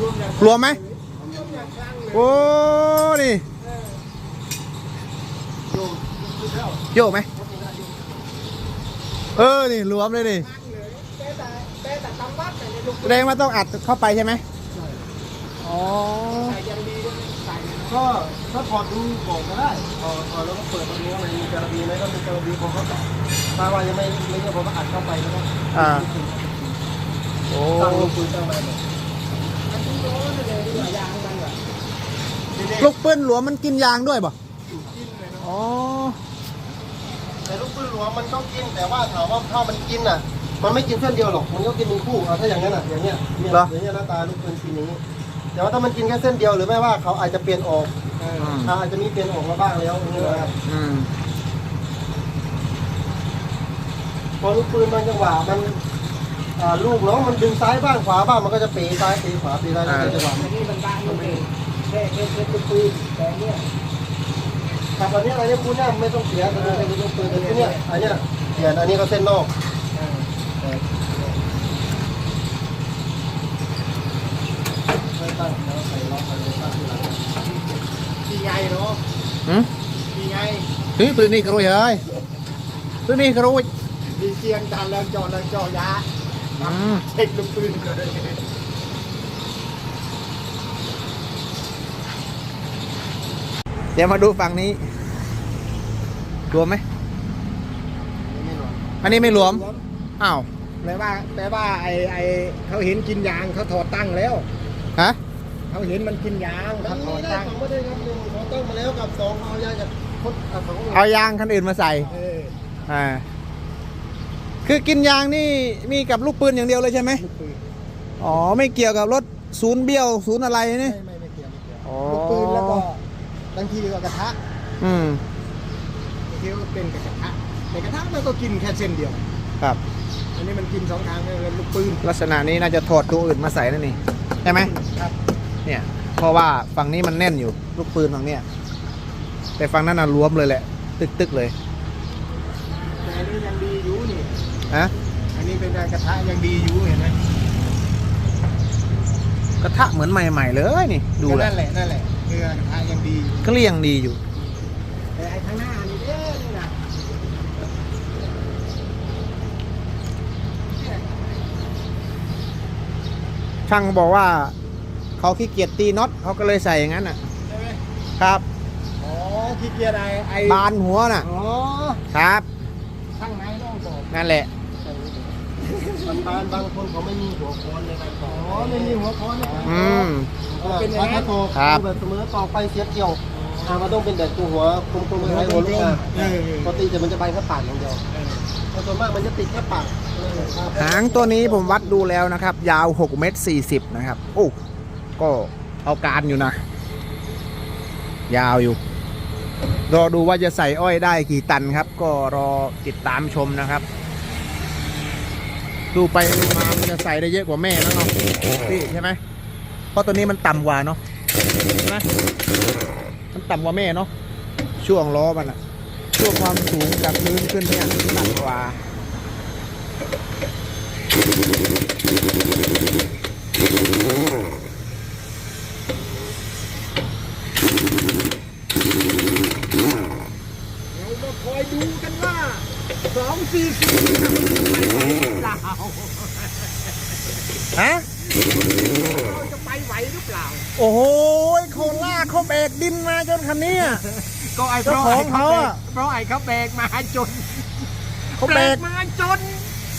รวมอย่างรวมไหมรวมอย่างครั้งเลยโอ้นี่โยมแล้วโยกไหมเออนี่รวมเลยนี่ครั้งเลยแต่แต่แต่แต่ตำวัดเนี่ยลูกแสดงว่าต้องอัดเข้าไปใช่ไหมอ๋อใส่ยังดีด้วยใส่ก็ถ้าถอดดูก่อนก็ได้ถอดถอดแล้วก็เปิดมาดูว่ามันมีการบีไหมก็มีการบีของเขาต่อถ้าว่ายังไม่ไม่ใช่ผมก็อัดเข้าไปแล้วก็อ่าโอ้ตั้งลูกปืนตั้งอะไรเนี่ย อันนี้โน้นเลยดีกว่ายางมันอะ ลูกปืนหลวมมันกินยางด้วยป่ะกินเลยเนาะอ๋อแต่ลูกปืนหลวงมันก็กินแต่ว่าถามว่าถ้ามันกินอะ มันไม่กินเส้นเดียวหรอกมันก็กินเป็นคู่เอาถ้าอย่างนั้นอะอย่างเงี้ยเนี่ยอย่างเงี้ยหน้าตาลูกปืนกินอย่างนี้แต่ว่าถ้ามันกินแค่เส้นเดียวหรือไม่ว่าเขาอาจจะเปลี่ยนออกเอออืมอาจจะมีเปลี่ยนออกมาบ้างแล้วอย่างเงี้ยนะครับอืมพอลูกปืนมันจังหวะมันอ่าลูกน้องมันดึงซ้ายบ้างขวาบ้างมันก็จะเป๋ซ้ายเป๋ขวาเป๋ซ้ายแล้วแต่จังหวะอันนี้มันบ้านมันเอง แค่แค่แค่ลูกปืนแต่เนี่ยครับอันนี้อันนี้คุณเนี่ยไม่ต้องเสียแต่ไม่ต้องปืนแต่เนี่ยอันเนี้ยเปลี่ยอันนี้ก็เส้นนอกเออไม่ตั้งแล้วใส่ล็อกอะไรตั้งที่หลังที่ไงเนาะหืมที่ไงเฮ้ยปืนนี่กระโดดเฮ้ยปืนนี่กระโดดมีเสียงดันแล้วจอดแล้วจอดยาเช็คลูกปืนก็ได้ ดี๋ยวมาดูฝั่งนี้ รวมไหม ไม่หรอกอันนี้ไม่รวม อ้าว แปลว่าแปลว่าไอไอเขาเห็นกินยางเขาถอดตั้งแล้ว ฮะ เขาเห็นมันกินยางมัเขานถอมีดได้ตั้งสองประเด็นครับหนึ่งเขาตั้งมาแล้วกับสองเอายาจากคนอะสองเอายางคันอื่นมาใส่ เอออ่า คือกินยางนี่มีกับลูกปืนอย่างเดียวเลยใช่ไหม ลูกปืนอ๋อ ไม่เกี่ยวกับรถศูนย์เบี้ยว ศูนย์อะไรนี่ไม่ไม่ไม่เกี่ยวไม่เกี่ยว อ๋อลูกปืนแล้วก็ บางทีก็กระทะอืมบางทีก็เป็นกับกระทะแต่กระทะมันก็กินแค่เส้นเดียว ครับ อันนี้มันกินสองทางเลยลูกปืนลักษณะนี้น่าจะถอดตัวอื่นมาใส่นั่นนี่ใช่ไหมครับเนี่ยเพราะว่าฝั่งนี้มันแน่นอยู่ลูกปืนฝั่งเนี้ยแต่ฝั่งนั้นน่ะรวมเลยแหละ ตึกๆเลยแต่อันนี้ยังดีอยู่นี่ฮะอันนี้เป็นกระทะยังดีอยู่เห็นไหมกระทะเหมือนใหม่ ๆ เลยนี่ดูก็แลนั่นแหละนั่นแหละ คือกระทะยังดีอยู่ก็เรียงดีอยู่ แต่ไอ้ข้างหน้านี่เด้อนี่นะช่างบอกว่าเขาขี้เกียจตีน็อตเขาก็เลยใส่อย่างนั้นน่ะ ใช่ไหมครับอ๋อขี้เกียจไอ้ไอ้บานหัวน่ะ อ๋อครับ ข้างในต้องบอก นั่นแหละ บางบางบางคนเขาไม่มีหัวโคนในการต่ออ๋อไม่มีหัวค้อนนะครับอืมเป็นอย่างนั้น ถ้าต่อครับ แบบเสมอต่อไปเสียเกี่ยวอ่ามันต้องเป็นแบบตัวหัวกลมๆคล้ายๆหัวลูกอะเออปกติจะมันจะไปแค่ปากอย่างเดียวแต่ส่วนมากมันจะติดแค่ปากหางตัวนี้ผมวัดดูแล้วนะครับ ยาว6เมตร40 นะครับ โอ้ ก็เอาการอยู่นะ ยาวอยู่ รอดูว่าจะใส่อ้อยได้กี่ตันครับ ก็รอติดตามชมนะครับ ดูไปดูมามันจะใส่ได้เยอะกว่าแม่แล้วเนาะพี่ใช่ไหมเพราะตัวนี้มันต่ำกว่าเนาะใช่ไหมมันต่ำกว่าแม่เนาะช่วงล้อมันอะช่วงความสูงจากพื้นขึ้นเนี่ยต่ำกว่าเรามาคอยดูกันว่า สองสี่สี่จะไปไหวหรือเปล่าฮะ จะไปไหวหรือเปล่า โอ้โหเขาลากเขาแบกดินมาจนคันนี้ ก็ไอ้เพเจ้าราะของไอ้เขาเขาแบอะ เพราะไอ้เขาแบกมาจนเขาแบกมาจน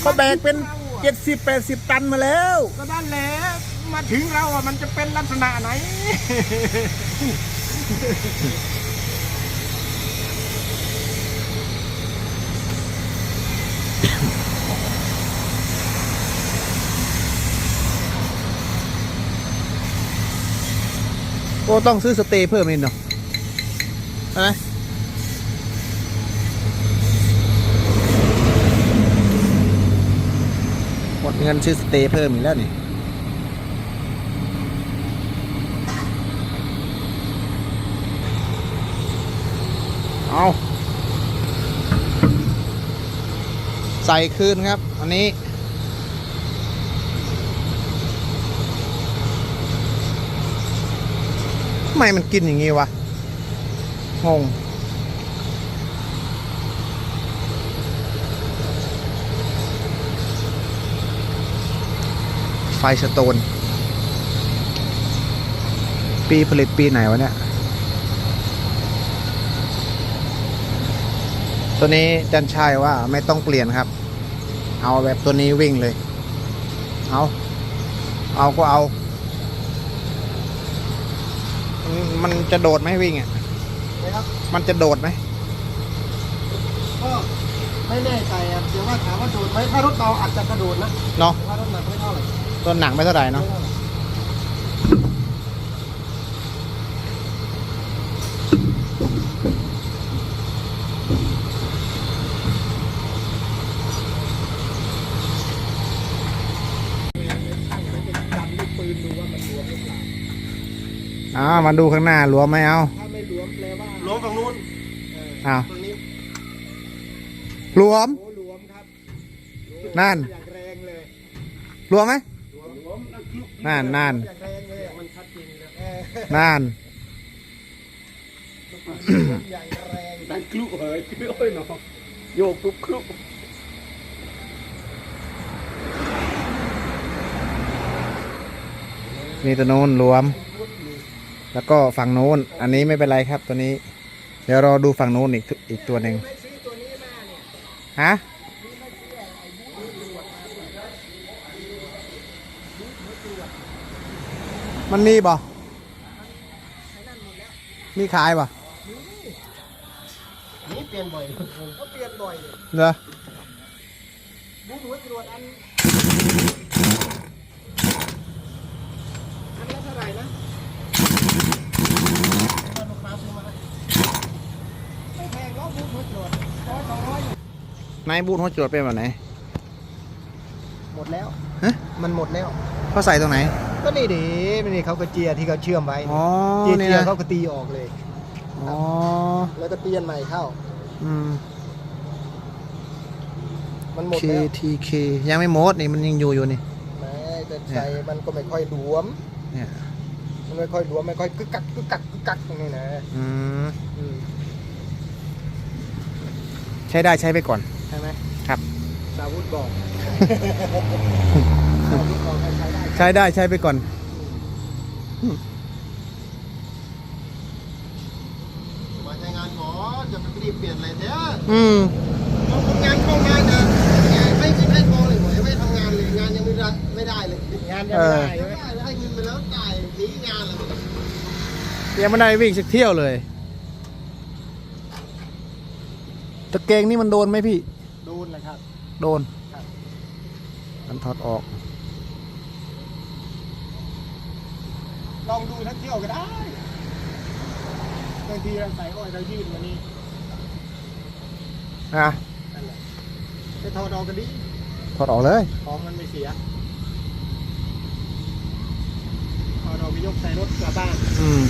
เขาแบกเป็นเจ็ดสิบแปดสิบตันมาแล้ว ก็นั่นแหละมาถึงเราอะมันจะเป็นลักษณะไหน โอ้ต้องซื้อสเตย์เพิ่มอีกเนาะใช่ไหมหมดเงินซื้อสเตย์เพิ่มอีกแล้วนี่เอาใส่คืนครับ อันนี้ ไมมันกินอย่างงี้วะงงไฟสโตน ปีผลิตปีไหนวะเนี่ย ตัวนี้จันชัยว่าไม่ต้องเปลี่ยนครับ เอาแบบตัวนี้วิ่งเลย เอา เอาก็เอา มันมันจะโดดไหมวิ่งอะนะครับ มันจะโดดไหมก็ไม่แน่ใจครับเดี๋ยวว่าถามว่าโดดไหมถ้ารถเบาอาจจะกระโดดนะเนาะแต่ว่ารถหนักไม่เท่าไหร่ตัวหนังไม่เท่าไหร่เนาะ ไม่เท่าไหร่ ดันลูกปืนดูว่ามันหลวมหรือเปล่า อ้าวมาดูข้างหน้าหลวมไหมเอาถ้าไม่หลวมแปลว่าล้มฝั่งนู้นเอออ้าวฝั่งนี้หลวมโอ้หลวมครับนั่นอย่างแรงเลยหลวมไหมหลวมหลวมนะคลุกนั่นนั่นอย่างแรงเลยอะมันชัดเจนเลยเออนั่นอย่างแรงดังคลุกเฮ้ยโอ้ยเนาะโยกปุ๊บคลุกนี่ตัวโน้นหลวม แล้วก็ฝั่งโน้น อันนี้ไม่เป็นไรครับตัวนี้ เดี๋ยวรอดูฝั่งโน้นอีกตัวอีกตัวหนึ่งไม่ซื้อตัวนี้มาเนี่ยฮะมันมีบ่ มีขายบ่นี่เปลี่ยนบ่อยเขาเปลี่ยนบ่อยเลยเหรอบูหัวจรวดอัน อันละเท่าไหร่นะ นายบูทหัวจรวดเป็นแบบไหน หมดแล้ว ฮะ มันหมดแล้ว เขาใส่ตรงไหน ก็นี่ดิมันนี่เขาก็เจียที่เขาเชื่อมไว้อ๋อเจียนี่เจียนะเขาก็ตีออกเลย อ๋อ แล้วก็เปลี่ยนใหม่เข้า อืม มันหมดแล้ว KTK ยังไม่หมดนี่มันยังอยู่อยู่นี่ไม่แต่ใส่มันก็ไม่ค่อยหลวม เนี่ยมัน ไม่ค่อยหลวมไม่ค่อยกึกกักกึกกักกึกกักตรงนี้นะอืมอืมใช้ได้ใช้ไปก่อน ใช่ไหมครับ สาวุธบอก สาวุธบอกให้ใช้ได้ใช้ได้ใช้ไปก่อน มาใช้งานก่อนจะไปรีบเปลี่ยนอะไรเนี่ยอืมเอาคนงานเข้างานนะให้เงินให้ทองเลยหมดยังไม่ทำงานเลยงานยังไม่ได้ไม่ได้เลยงานยังไม่ได้ ยังไม่ได้วิ่งสักเที่ยวเลยตะเกงนี่มันโดนไหมพี่ดูนนะครับ โดนครับมันถอดออก ลองดูทั้งเที่ยวก็ได้บางทีเราใส่อ้อยเรายืดวันนี้อะนั่นแหละไปถอดออกก็ดีถอดออกเลย ของมันไม่เสีย ถอดออกไปยกใส่รถกลับบ้านอืม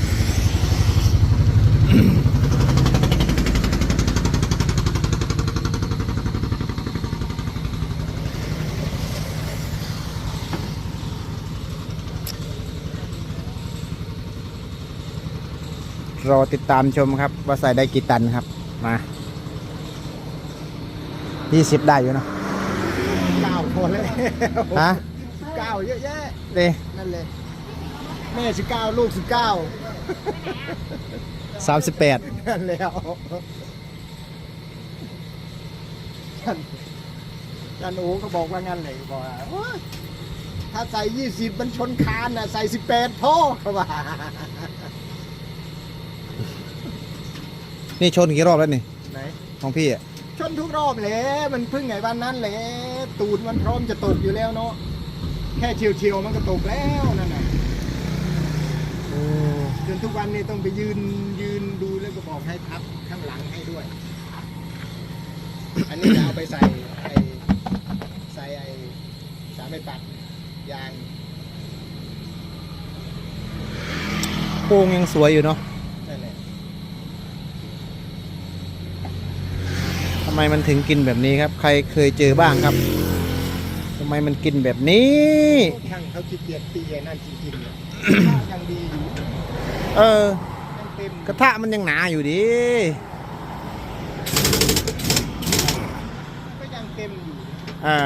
รอติดตามชมครับ ว่าใส่ได้กี่ตันครับ มายี่สิบได้อยู่เนอะเก้าพอแล้วฮะ เก้าเยอะแยะเด้ นั่นเลย แม่สิบเก้าลูกสิบเก้าสามสิบแปดนั่นแล้วท่านท่านโอ้ก็บอกว่างั้นเลยบอกว่าโอ๊ยถ้าใส่ยี่สิบมันชนคานน่ะใส่สิบแปดพ่อเขาว่านี่ชนกี่รอบแล้วนี่ไหน ของพี่อะชนทุกรอบเลยมันเพึ่งไงวันนั้นเลยตูดมันพร้อมจะตกอยู่แล้วเนาะแค่เฉียวๆมันก็ตกแล้วนั่นน่ะ จนทุกวันนี้ต้องไปยืนยืนดูแล้วก็บอกให้พับข้างหลังให้ด้วย อันนี้จะเอาไปใส่ไอ้ใส่ไอ้สามใบปัดยางโค้งยังสวยอยู่เนาะนั่นแหละทำไมมันถึงกินแบบนี้ครับ ใครเคยเจอบ้างครับสไมมันกินแบบนี้ ช่างเขาขี้เกียจตีไอ้นั่นจริงๆเนี่ย ยังดีอยู่ เออยังเต็มกระทะมันยังหนาอยู่ดิ ก็ยังเต็มอยู่ อ่า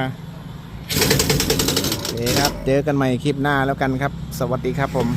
โอเคครับ เจอกันใหม่คลิปหน้าแล้วกันครับ สวัสดีครับผม